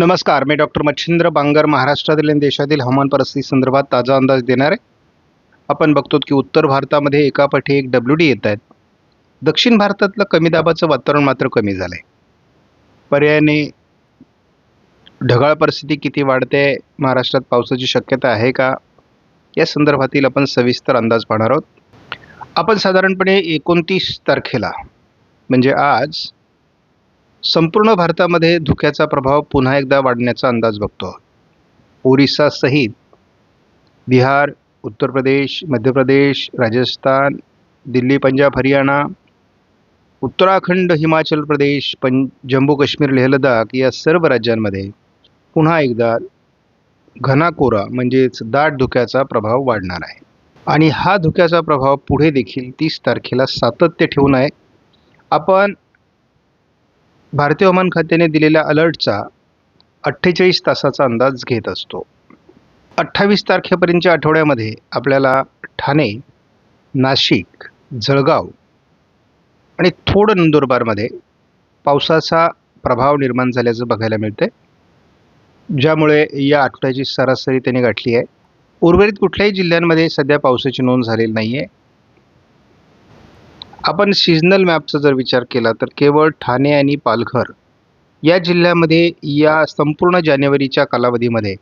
नमस्कार मी डॉक्टर मच्छिंद्र बांगर महाराष्ट्रातील आणि देशातील हवामान परिस्थिती संदर्भात ताजा अंदाज देणार. आहे आपण बघतो की उत्तर भारतामध्ये एकापाठी एक डब्ल्यू डी येत आहेत. दक्षिण भारतातलं कमी दाबाचं वातावरण मात्र कमी झालं आहे पर्यायाने ढगाळ परिस्थिती किती वाढते महाराष्ट्रात पावसाची शक्यता आहे का या संदर्भातील आपण सविस्तर अंदाज पाहणार आहोत. आपण साधारणपणे एकोणतीस तारखेला म्हणजे आज संपूर्ण भारतामध्ये धुक्याचा प्रभाव पुन्हा एकदा वाढण्याचा अंदाज बघतो. ओरिसासहित बिहार उत्तर प्रदेश मध्य प्रदेश राजस्थान दिल्ली पंजाब हरियाणा उत्तराखंड हिमाचल प्रदेश पं जम्मू काश्मीर लेह लडाख या सर्व राज्यांमध्ये पुन्हा एकदा घना कोरा म्हणजेच दाट धुक्याचा प्रभाव वाढणार आहे. आणि हा धुक्याचा प्रभाव पुढे देखील तीस तारखेला सातत्य ठेवून आहे. आपण भारतीय हवामान खात्याने दिलेल्या अलर्टचा अठ्ठेचाळीस तासाचा अंदाज घेत असतो. अठ्ठावीस तारखेपर्यंतच्या आठवड्यामध्ये आपल्याला ठाणे नाशिक जळगाव आणि थोडं नंदुरबारमध्ये पावसाचा प्रभाव निर्माण झाल्याचं बघायला मिळते ज्यामुळे या आठवड्याची सरासरी त्यांनी गाठली आहे. उर्वरित कुठल्याही जिल्ह्यांमध्ये सध्या पावसाची नोंद झालेली नाही आहे आपण सिजनल मॅपचा जर विचार केला तर केवळ ठाणे आणि पालघर या जिल्ह्यामध्ये या संपूर्ण जानेवारीच्या कालावधीमध्ये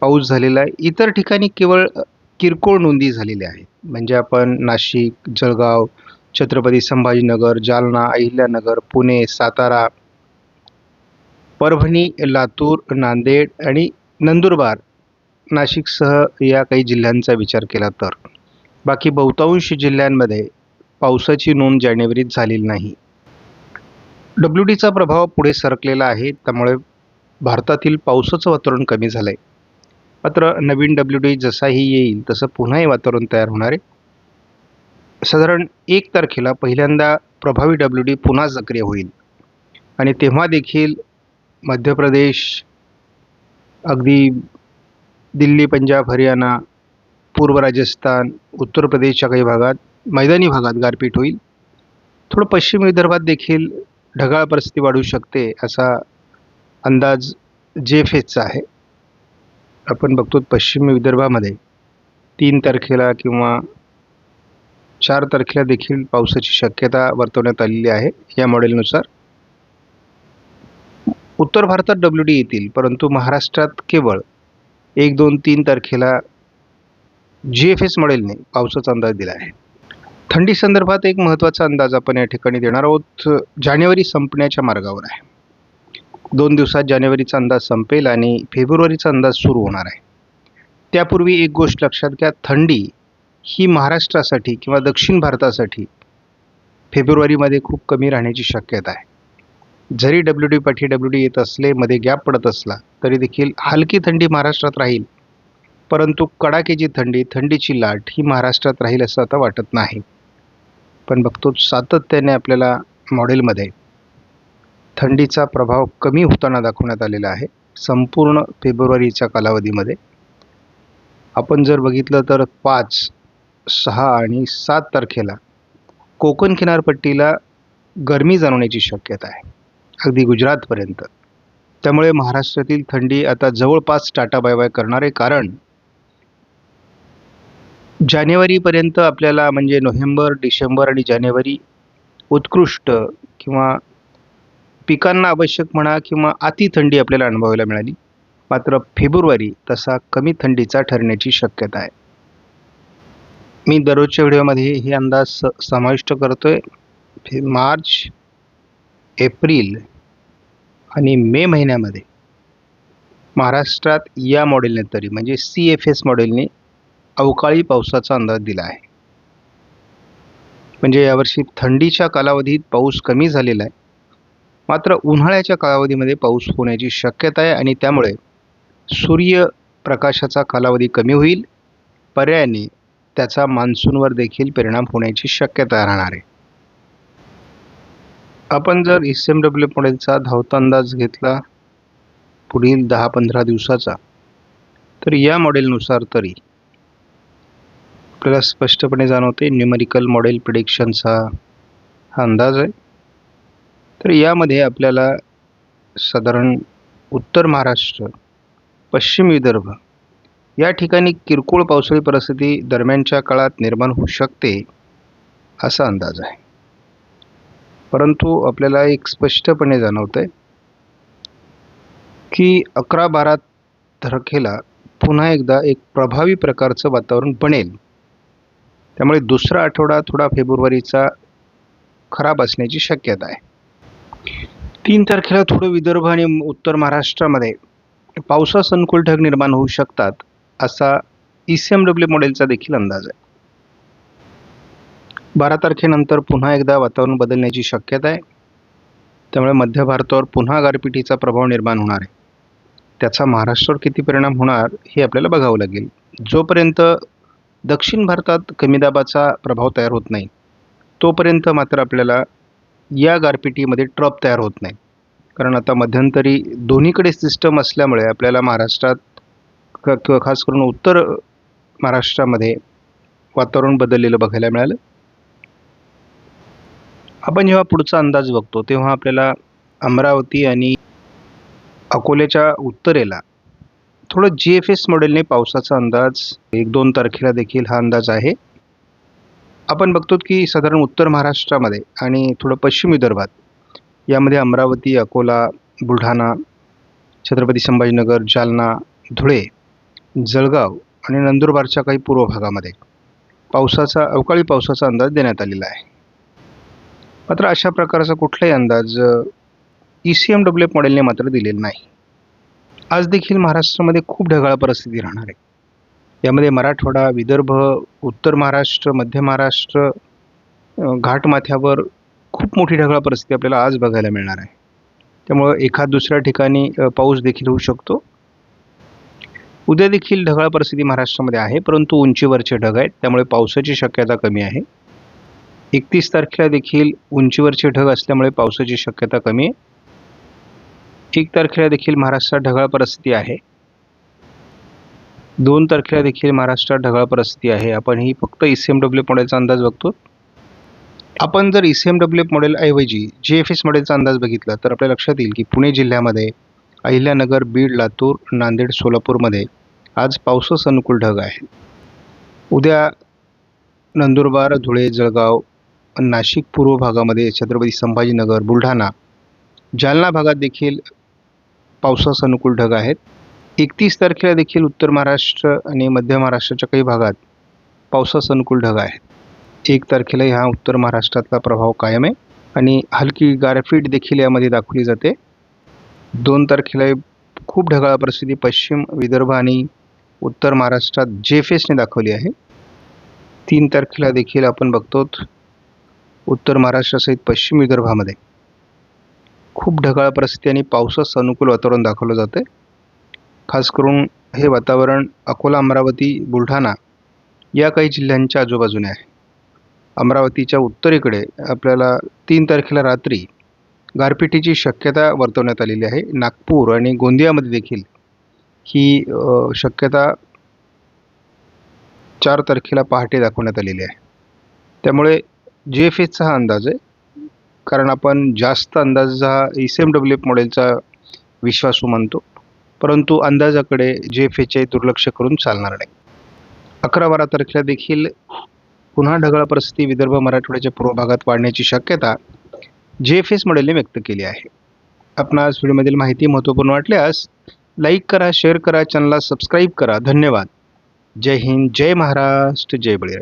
पाऊस झालेला आहे. इतर ठिकाणी केवळ किरकोळ नोंदी झालेल्या आहेत. म्हणजे आपण नाशिक जळगाव छत्रपती संभाजीनगर जालना अहिल्यानगर पुणे सातारा परभणी लातूर नांदेड आणि नंदुरबार नाशिकसह या काही जिल्ह्यांचा विचार केला तर. बाकी बहुतांश जिल्ह्यांमध्ये पावसाची नोंद जानेवारीत झालेली नाही. डब्ल्यू डीचा प्रभाव पुढे सरकलेला आहे त्यामुळे भारतातील पावसाचं वातावरण कमी झालं आहे मात्र नवीन डब्ल्यू डी जसाही येईल तसं पुन्हा हे वातावरण तयार होणार आहे. साधारण एक तारखेला पहिल्यांदा प्रभावी डब्ल्यू डी पुन्हा सक्रिय होईल. आणि तेव्हा देखील मध्य प्रदेश अगदी दिल्ली पंजाब हरियाणा पूर्व राजस्थान उत्तर प्रदेशच्या काही भागात मैदानी भागात गारपीट होईल. थोडं पश्चिम विदर्भात देखील ढगाळ परिस्थिती वाढू शकते असा अंदाज जे फेजचा आहे. आपण बघतो पश्चिम विदर्भामध्ये तीन तारखेला किंवा चार तारखेला देखील पावसाची शक्यता वर्तवण्यात आलेली आहे या मॉडेलनुसार. उत्तर भारतात डब्ल्यू डी येतील परंतु महाराष्ट्रात केवळ एक दोन तीन तारखेला जी एफ एस मॉडेलने पावसाचा अंदाज दिला आहे. थंडी संदर्भात एक महत्त्वाचा अंदाज आपण या ठिकाणी देणार आहोत. जानेवारी संपण्याच्या मार्गावर आहे. दोन दिवसात जानेवारीचा अंदाज संपेल आणि फेब्रुवारीचा अंदाज सुरू होणार आहे. त्यापूर्वी एक गोष्ट लक्षात घ्या थंडी ही महाराष्ट्रासाठी किंवा दक्षिण भारतासाठी फेब्रुवारीमध्ये खूप कमी राहण्याची शक्यता आहे. जरी डब्ल्यू डी पाठी डब्ल्यू डी येत असले मध्ये गॅप पडत असला तरी देखील हलकी थंडी महाराष्ट्रात राहील. परंतु कडाक्याची थंडी थंडीची लाट ही महाराष्ट्रात राहील असं आता वाटत नाही. आपण बघतो सातत्याने आपल्याला मॉडेलमध्ये थंडीचा प्रभाव कमी होताना दाखवण्यात आलेला आहे. संपूर्ण फेब्रुवारीच्या कालावधीमध्ये. आपण जर बघितलं तर पाच सहा आणि सात तारखेला कोकण किनारपट्टीला गरमी जाणवण्याची शक्यता आहे. अगदी गुजरातपर्यंत. त्यामुळे महाराष्ट्रातील थंडी आता जवळपास टाटा बाय बाय करणार आहे कारण जानेवारीपर्यंत आपल्याला म्हणजे नोव्हेंबर डिसेंबर आणि जानेवारी उत्कृष्ट किंवा पिकांना आवश्यक म्हणा किंवा अति थंडी आपल्याला अनुभवायला मिळाली. मात्र फेब्रुवारी तसा कमी थंडीचा ठरण्याची शक्यता आहे. मी दररोजच्या व्हिडिओमध्ये हे अंदाज स समाविष्ट करतो फे मार्च एप्रिल आणि मे महिन्यामध्ये महाराष्ट्रात या मॉडेलने तरी म्हणजे सी एफ एस मॉडेलने अवकाळी पावसाचा अंदाज दिला आहे. म्हणजे यावर्षी थंडीच्या कालावधीत पाऊस कमी झालेला आहे. मात्र उन्हाळ्याच्या कालावधीमध्ये पाऊस होण्याची शक्यता आहे आणि त्यामुळे सूर्यप्रकाशाचा कालावधी कमी होईल. पर्यायाने त्याचा मान्सूनवर देखील परिणाम होण्याची शक्यता राहणार आहे. आपण जर एस एम डब्ल्यू मॉडेलचा धावता अंदाज घेतला पुढील दहा पंधरा दिवसाचा तर या मॉडेलनुसार तरी आपल्याला स्पष्टपणे जाणवते न्यूमरिकल मॉडेल प्रिडिक्शनचा हा अंदाज आहे. तर यामध्ये आपल्याला साधारण उत्तर महाराष्ट्र पश्चिम विदर्भ या ठिकाणी किरकोळ पावसाळी परिस्थिती दरम्यानच्या काळात निर्माण होऊ शकते असा अंदाज आहे. परंतु आपल्याला एक स्पष्टपणे जाणवतं आहे की अकरा बारा तारखेला पुन्हा एकदा एक प्रभावी प्रकारचं वातावरण बनेल. त्यामुळे दुसरा आठवडा थोडा फेब्रुवारीचा खराब असण्याची शक्यता आहे. तीन तारखेला थोडं विदर्भ आणि उत्तर महाराष्ट्रामध्ये पावसास अनुकूल ढग निर्माण होऊ शकतात असा ई सी एम डब्ल्यू मॉडेलचा देखील अंदाज आहे. बारा तारखेनंतर पुन्हा एकदा वातावरण बदलण्याची शक्यता आहे. त्यामुळे मध्य भारतावर पुन्हा गारपिटीचा प्रभाव निर्माण होणार आहे. त्याचा महाराष्ट्रावर किती परिणाम होणार हे आपल्याला बघावं लागेल. जोपर्यंत दक्षिण भारतात कमी दाबाचा प्रभाव तयार होत नाही. तोपर्यंत मात्र आपल्याला या गारपिटीमध्ये ट्रप तयार होत नाही. कारण आता मध्यंतरी दोन्हीकडे सिस्टम असल्यामुळे आपल्याला महाराष्ट्रात क किंवा खास करून उत्तर महाराष्ट्रामध्ये वातावरण बदललेलं बघायला मिळालं. आपण जेव्हा पुढचा अंदाज बघतो तेव्हा आपल्याला अमरावती आणि अकोल्याच्या उत्तरेला थोडं जी एफ एस मॉडेलने पावसाचा अंदाज एक दोन तारखेला देखील हा अंदाज आहे. आपण बघतो की साधारण उत्तर महाराष्ट्रामध्ये आणि थोडं पश्चिम विदर्भात यामध्ये अमरावती अकोला बुलढाणा छत्रपती संभाजीनगर जालना धुळे जळगाव आणि नंदुरबारच्या काही पूर्व भागामध्ये पावसाचा अवकाळी पावसाचा अंदाज देण्यात आलेला आहे. मात्र अशा प्रकारचा कुठलाही अंदाज E C M W F मॉडेलने मात्र दिलेला नाही. आज देखील महाराष्ट्रामध्ये खूप ढगाळ परिस्थिती राहणार आहे. यामध्ये मराठवाडा विदर्भ उत्तर महाराष्ट्र मध्य महाराष्ट्र घाटमाथ्यावर खूप मोठी ढगाळ परिस्थिती आपल्याला आज बघायला मिळणार आहे. त्यामुळं एखाद दुसऱ्या ठिकाणी पाऊस देखील होऊ शकतो. उद्या देखील ढगाळ परिस्थिती महाराष्ट्रामध्ये आहे परंतु उंचीवरचे ढग आहेत त्यामुळे पावसाची शक्यता कमी आहे. एकतीस तारखेला देखील उंचीवरचे ढग असल्यामुळे पावसाची शक्यता कमी आहे. एक तारखेला देखील महाराष्ट्रात ढगाळ परिस्थिती आहे. दोन तारखेला देखील महाराष्ट्रात ढगाळ परिस्थिती आहे. आपण ही फक्त ई सी एम डब्ल्यू मॉडेलचा अंदाज बघतो. आपण जर ई सी एम डब्ल्यू मॉडेलऐवजी जी एफ एस मॉडेलचा अंदाज बघितला तर आपल्या लक्षात येईल की पुणे जिल्ह्यामध्ये अहिल्यानगर बीड लातूर नांदेड सोलापूरमध्ये आज पावसास अनुकूल ढग आहे. उद्या नंदुरबार धुळे जळगाव नाशिक पूर्व भागामध्ये छत्रपती संभाजीनगर बुलढाणा जालना भागात देखील पावसास अनुकूल ढग आहेत. एकतीस तारखेला देखील उत्तर महाराष्ट्र आणि मध्य महाराष्ट्राच्या काही भागात पावसास अनुकूल ढग आहेत. एक तारखेला ह्या उत्तर महाराष्ट्रातला प्रभाव कायम आहे आणि हलकी गारपीट देखील यामध्ये दाखवली जाते. दोन तारखेला खूप ढगाळ परिस्थिती पश्चिम विदर्भ आणि उत्तर महाराष्ट्रात जे फेसने दाखवली आहे तीन तारखेला देखील आपण बघतो उत्तर महाराष्ट्रासहित पश्चिम विदर्भामध्ये. खूप ढगाळ परिस्थिती आणि पावसास अनुकूल वातावरण दाखवलं जातं आहे खास करून हे वातावरण अकोला अमरावती बुलढाणा या काही जिल्ह्यांच्या आजूबाजूने आहे. अमरावतीच्या उत्तरेकडे आपल्याला तीन तारखेला रात्री गारपिटीची शक्यता वर्तवण्यात आलेली आहे. नागपूर आणि गोंदियामध्ये देखील ही शक्यता चार तारखेला पहाटे दाखवण्यात आलेली आहे. त्यामुळे जी एफ एसचा हा अंदाज आहे. कारण आपण जास्त अंदाज हा E C M W F मॉडेलचा विश्वासू मानतो. परंतु अंदाजाकडे जे एफ एचे दुर्लक्ष करून चालणार नाही. अकरा बारा तारखेला देखील पुन्हा ढगाळ परिस्थिती विदर्भ मराठवाड्याच्या पूर्व भागात वाढण्याची शक्यता जे एफ एस मॉडेलने व्यक्त केली आहे. आपणास व्हिडिओमधील माहिती महत्त्वपूर्ण वाटल्यास लाईक करा शेअर करा चॅनलला सबस्क्राईब करा. धन्यवाद. जय हिंद जय महाराष्ट्र जय बळीराज.